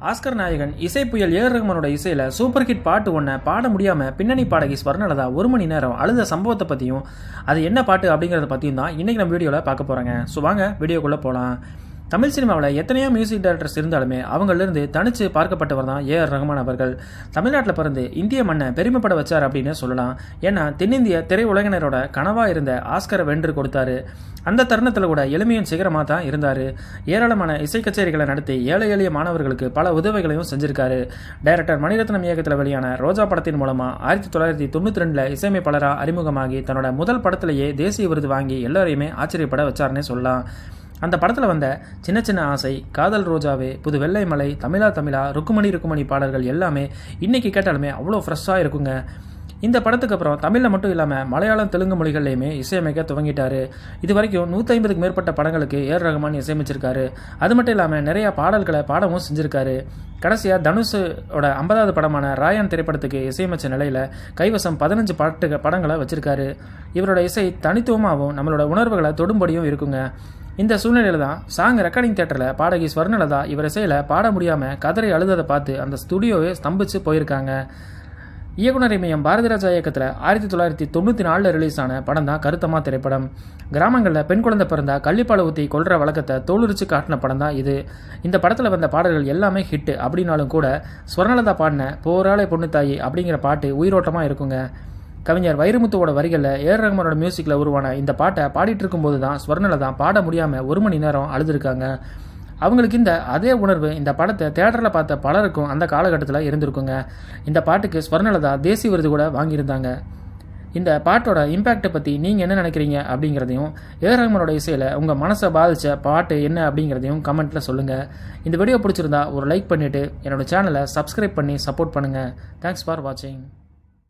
Oscar நாயகன் இசை புயல் ஏர் ரஹ்மானோட இசையில் சூப்பர் ஹிட் பாட்டு ஒன்றை பாட முடியாமல் பின்னணி பாடகி ஸ்வர்ணலதா ஒரு மணி நேரம் அழுத சம்பவத்தை பற்றியும் அது என்ன பாட்டு அப்படிங்கிறத பற்றியும் தான் இன்றைக்கி நம்ம வீடியோவில் பார்க்க போகிறாங்க ஸோ வாங்க வீடியோக்குள்ளே போகலாம் தமிழ் சினிமாவில் எத்தனையோ மியூசிக் டைரக்டர்ஸ் இருந்தாலுமே அவங்களிருந்து தனிச்சு பார்க்கப்பட்டவர் தான் ஏ ஆர் ரஹ்மான் அவர்கள். தமிழ்நாட்டில் பிறந்து இந்திய மண்ணை பெருமைப்பட வச்சார் அப்படின்னு சொல்லலாம். ஏன்னா தென்னிந்திய திரையுலகினரோட கனவாக இருந்த ஆஸ்கரை வென்று கொடுத்தாரு. அந்த தருணத்தில் கூட எளிமையும் சிகரமாக தான் இருந்தார். ஏராளமான இசை கச்சேரிகளை நடத்தி ஏழை எளிய மாணவர்களுக்கு பல உதவிகளையும் செஞ்சிருக்காரு. டைரக்டர் மணிரத்னம் இயக்கத்தில் வெளியான ரோஜா படத்தின் மூலமாக ஆயிரத்தி தொள்ளாயிரத்தி தொண்ணூற்றி ரெண்டில் இசையமைப்பாளராக அறிமுகமாகி தன்னோட முதல் படத்திலேயே தேசிய விருது வாங்கி எல்லோரையுமே ஆச்சரியப்பட வச்சார்னே சொல்லலாம். அந்த படத்தில் வந்த சின்ன சின்ன ஆசை காதல் ரோஜாவே புது வெள்ளை மலை தமிழா தமிழா ருக்குமணி ருக்குமணி பாடல்கள் எல்லாமே இன்றைக்கி கேட்டாலுமே அவ்வளோ ஃப்ரெஷ்ஷாக இருக்குங்க. இந்த படத்துக்கு அப்புறம் தமிழில் மட்டும் இல்லாமல் மலையாளம் தெலுங்கு மொழிகள்லையுமே இசையமைக்க துவங்கிட்டார். இது வரைக்கும் நூற்றி ஐம்பதுக்கு மேற்பட்ட படங்களுக்கு ஏர் ரகுமான் இசையமைச்சிருக்காரு. அது மட்டும் இல்லாமல் நிறையா பாடல்களை பாடமும் செஞ்சுருக்காரு. கடைசியாக தனுஷோட ஐம்பதாவது படமான ராயன் திரைப்படத்துக்கு இசையமைச்ச நிலையில் கைவசம் பதினஞ்சு பாட்டு படங்களை வச்சுருக்காரு. இவரோட இசை தனித்துவமாகவும் நம்மளோட உணர்வுகளை தொடும்படியும் இருக்குங்க. இந்த சூழ்நிலையில் தான் சாங் ரெக்கார்டிங் தேட்டரில் பாடகி ஸ்வர்ணலதா இவர் இசையில் பாட முடியாமல் கதரை அழுததை பார்த்து அந்த ஸ்டுடியோவே ஸ்தம்பிச்சு போயிருக்காங்க. இயக்குனர் இமயம் பாரதிராஜா இயக்கத்தில் ஆயிரத்தி தொள்ளாயிரத்தி தொண்ணூற்றி நாலில் ரிலீஸ் ஆன படம் தான் கருத்தமா திரைப்படம். கிராமங்களில் பெண் குழந்தை பிறந்தா கள்ளிப்பாலை ஊற்றி கொள்கிற வழக்கத்தை தோலுரிச்சு காட்டின படம் தான் இது. இந்த படத்தில் வந்த பாடல்கள் எல்லாமே ஹிட்டு அப்படின்னாலும் கூட ஸ்வர்ணலதா பாடின போராளை பொண்ணு தாயி அப்படிங்கிற பாட்டு உயிரோட்டமாக இருக்குங்க. கவிஞர் வைரமுத்துவோட வரிகளில் ஏர் ரஹ்மானோட மியூசிக்கில் உருவான இந்த பாட்டை பாடிட்டு இருக்கும்போது தான் ஸ்வர்ணலதா பாட முடியாமல் ஒரு மணி நேரம் அழுதுருக்காங்க. அவங்களுக்கு இந்த அதே உணர்வு இந்த படத்தை தேட்டரில் பார்த்த பலருக்கும் அந்த காலகட்டத்தில் இருந்திருக்குங்க. இந்த பாட்டுக்கு ஸ்வர்ணலதா தேசிய விருது கூட வாங்கியிருந்தாங்க. இந்த பாட்டோட இம்பேக்டை பற்றி நீங்கள் என்ன நினைக்கிறீங்க அப்படிங்கிறதையும் ஏர் ரஹ்மானோட இசையில் உங்கள் மனசை பாதித்த பாட்டு என்ன அப்படிங்கிறதையும் கமெண்ட்டில் சொல்லுங்கள் இந்த வீடியோ பிடிச்சிருந்தா ஒரு லைக் பண்ணிவிட்டு என்னோட சேனலை சப்ஸ்கிரைப் பண்ணி சப்போர்ட் பண்ணுங்கள் தேங்க்ஸ் ஃபார் வாட்சிங்